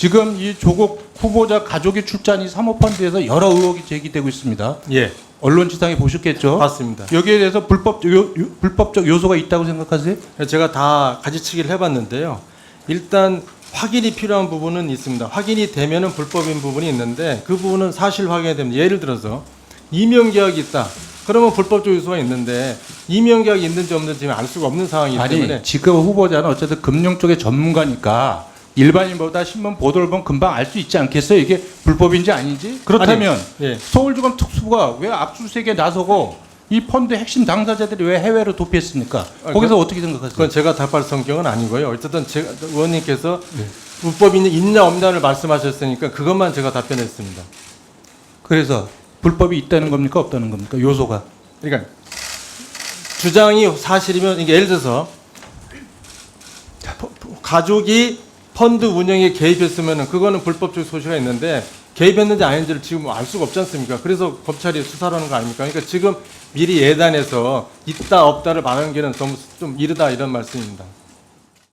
지금 이 조국 후보자 가족의 출자니 사모펀드에서 여러 의혹이 제기되고 있습니다. 예, 언론 지상에 보셨겠죠? 맞습니다. 여기에 대해서 불법 요, 요- 불법적 요소가 있다고 생각하세요? 제가 다 가지치기를 해봤는데요. 일단 확인이 필요한 부분은 있습니다. 확인이 되면은 불법인 부분이 있는데 그 부분은 사실 확인이 됩니다. 예를 들어서 이명 계약이 있다. 그러면 불법적 요소가 있는데 이명 계약이 있는지 없는지 알 수가 없는 상황이기 아니 때문에 지금 후보자는 어쨌든 금융 쪽의 전문가니까 일반인보다 신문 보도를 보면 금방 알 수 있지 않겠어요? 이게 불법인지 아닌지? 그렇다면 예. 서울지검 특수부가 왜 압수수색에 나서고 이 펀드 핵심 당사자들이 왜 해외로 도피했습니까? 아, 거기서 어떻게 생각하세요? 그건 제가 답할 성격은 아니고요. 어쨌든 제가 의원님께서 불법이 있냐 없냐를 말씀하셨으니까 그것만 제가 답변했습니다. 그래서 불법이 있다는 겁니까 없다는 겁니까? 요소가 그러니까 주장이 사실이면 이게 예를 들어서 가족이 펀드 운영에 개입했으면은 그거는 불법적 소지가 있는데 개입했는지 아닌지를 지금 알 수가 없지 않습니까? 그래서 검찰이 수사를 하는 거 아닙니까? 그러니까 지금 미리 예단해서 있다 없다를 말하는 게는 너무 좀 이르다 이런 말씀입니다.